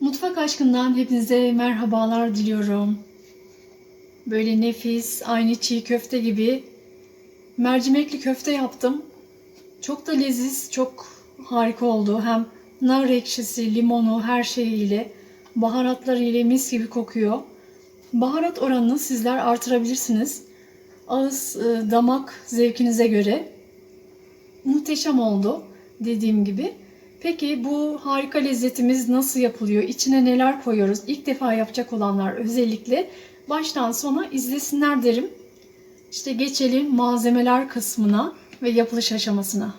Mutfak aşkından hepinize merhabalar diliyorum. Böyle nefis, aynı çiğ köfte gibi mercimekli köfte yaptım. Çok da leziz, çok harika oldu. Hem nar ekşisi, limonu her şeyiyle, baharatları ile mis gibi kokuyor. Baharat oranını sizler artırabilirsiniz. Ağız, e, damak zevkinize göre. Muhteşem oldu dediğim gibi. Peki bu harika lezzetimiz nasıl yapılıyor? İçine neler koyuyoruz? İlk defa yapacak olanlar özellikle baştan sona izlesinler derim. İşte geçelim malzemeler kısmına ve yapılış aşamasına.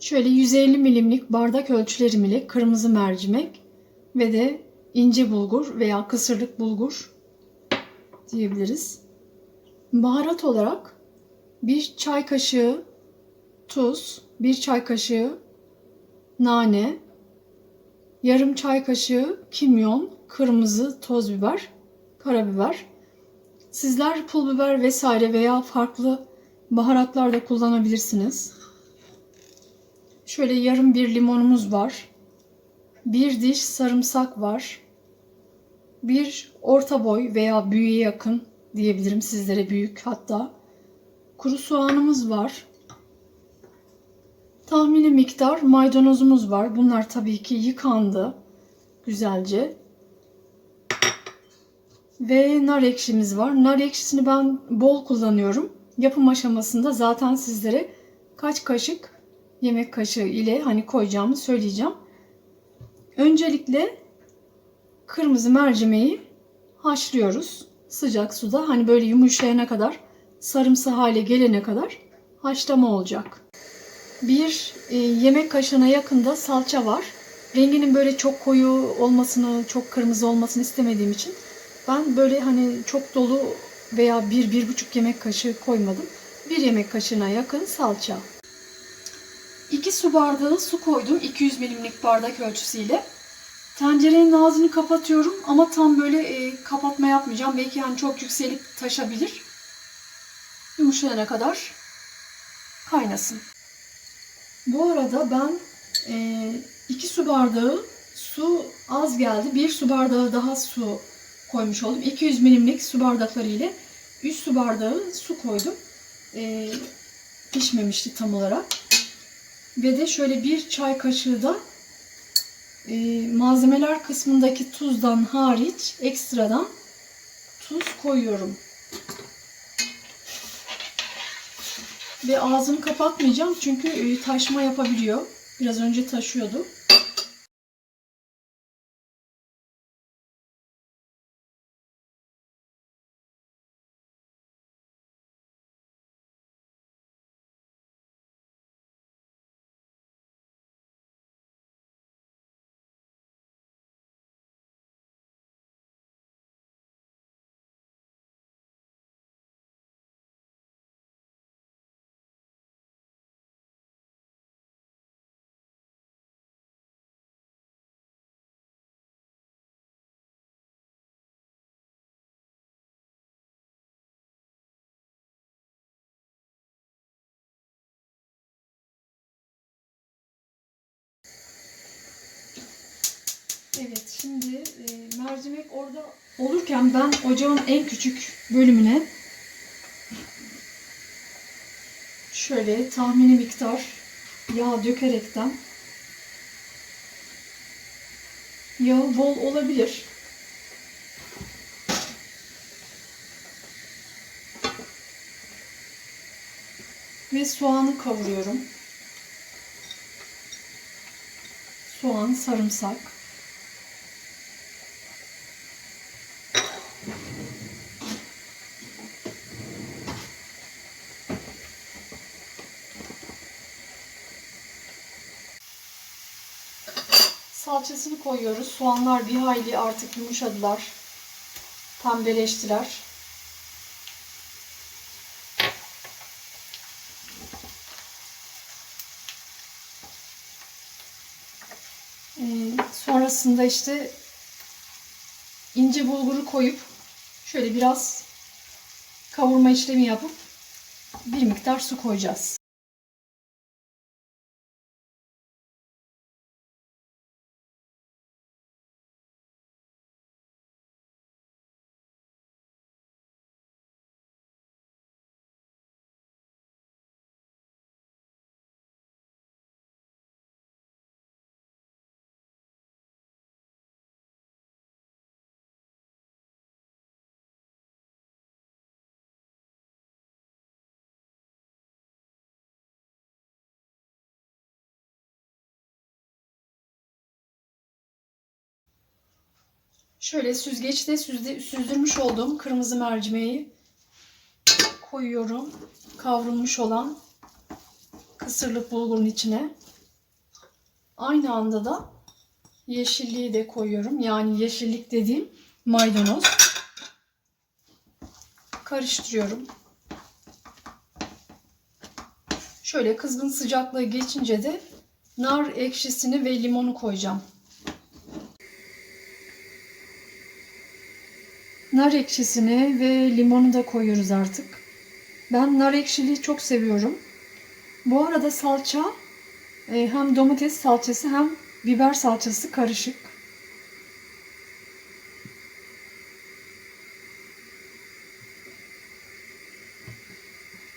Şöyle 150 milimlik bardak ölçülerim ile kırmızı mercimek ve de ince bulgur veya kısırlık bulgur diyebiliriz. Baharat olarak bir çay kaşığı tuz, bir çay kaşığı nane, yarım çay kaşığı kimyon, kırmızı toz biber, karabiber. Sizler pul biber vesaire veya farklı baharatlar da kullanabilirsiniz. Şöyle yarım bir limonumuz var. Bir diş sarımsak var. Bir orta boy veya büyüğe yakın diyebilirim sizlere büyük hatta. Kuru soğanımız var. Tahmini miktar maydanozumuz var. Bunlar tabii ki yıkandı güzelce. Ve nar ekşimiz var. Nar ekşisini ben bol kullanıyorum. Yapım aşamasında zaten sizlere kaç kaşık yemek kaşığı ile hani koyacağımı söyleyeceğim. Öncelikle kırmızı mercimeği haşlıyoruz. Sıcak suda hani böyle yumuşayana kadar sarımsı hale gelene kadar haşlama olacak. Bir e, yemek kaşığına yakında salça var. Renginin böyle çok koyu olmasını, çok kırmızı olmasını istemediğim için ben böyle hani çok dolu veya bir, bir buçuk yemek kaşığı koymadım. Bir yemek kaşığına yakın salça. 2 su bardağı su koydum 200 milimlik bardak ölçüsüyle. Tencerenin ağzını kapatıyorum ama tam böyle e, kapatma yapmayacağım. Belki hani çok yükselip taşabilir. Yumuşayana kadar kaynasın. Bu arada ben 2 su bardağı su az geldi. 1 su bardağı daha su koymuş oldum. 200 milimlik su bardakları ile 3 su bardağı su koydum. E, pişmemişti tam olarak. Ve de şöyle bir çay kaşığı da e, malzemeler kısmındaki tuzdan hariç ekstradan tuz koyuyorum. Ve ağzını kapatmayacağım çünkü e, taşma yapabiliyor. Biraz önce taşıyordu. Evet şimdi e, mercimek orada olurken ben ocağın en küçük bölümüne şöyle tahmini miktar yağ dökerekten yağı bol olabilir. Ve soğanı kavuruyorum. Soğan, sarımsak. Salçasını koyuyoruz. Soğanlar bir hayli artık yumuşadılar. Pembeleştiler. Ee, sonrasında işte ince bulguru koyup şöyle biraz kavurma işlemi yapıp bir miktar su koyacağız. Şöyle süzgeçte süzde, süzdürmüş olduğum kırmızı mercimeği koyuyorum. Kavrulmuş olan kısırlık bulgurun içine. Aynı anda da yeşilliği de koyuyorum. Yani yeşillik dediğim maydanoz. Karıştırıyorum. Şöyle kızgın sıcaklığı geçince de nar ekşisini ve limonu koyacağım. Nar ekşisini ve limonu da koyuyoruz artık. Ben nar ekşiliği çok seviyorum. Bu arada salça e, hem domates salçası hem biber salçası karışık.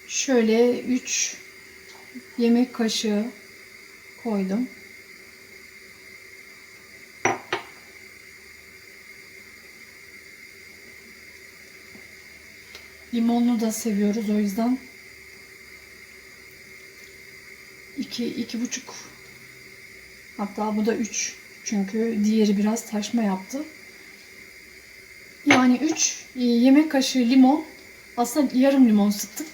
Şöyle 3 yemek kaşığı koydum. Limonlu da seviyoruz o yüzden. 2 iki, buçuk hatta bu da 3 çünkü diğeri biraz taşma yaptı. Yani 3 yemek kaşığı limon aslında yarım limon sıktık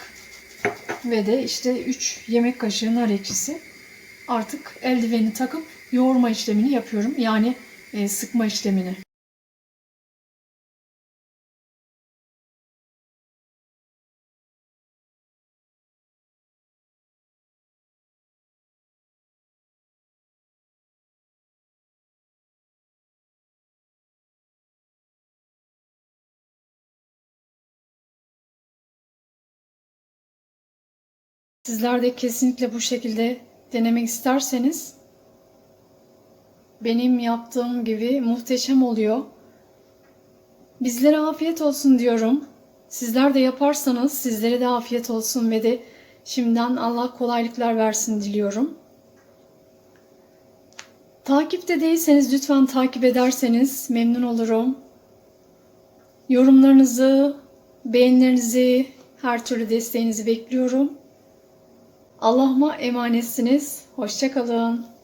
ve de işte 3 yemek kaşığı nar ekşisi artık eldiveni takıp yoğurma işlemini yapıyorum. Yani e, sıkma işlemini. Sizler de kesinlikle bu şekilde denemek isterseniz benim yaptığım gibi muhteşem oluyor. Bizlere afiyet olsun diyorum. Sizler de yaparsanız sizlere de afiyet olsun ve de şimdiden Allah kolaylıklar versin diliyorum. Takipte değilseniz lütfen takip ederseniz memnun olurum. Yorumlarınızı, beğenilerinizi, her türlü desteğinizi bekliyorum. Allah'ıma emanetsiniz. Hoşçakalın.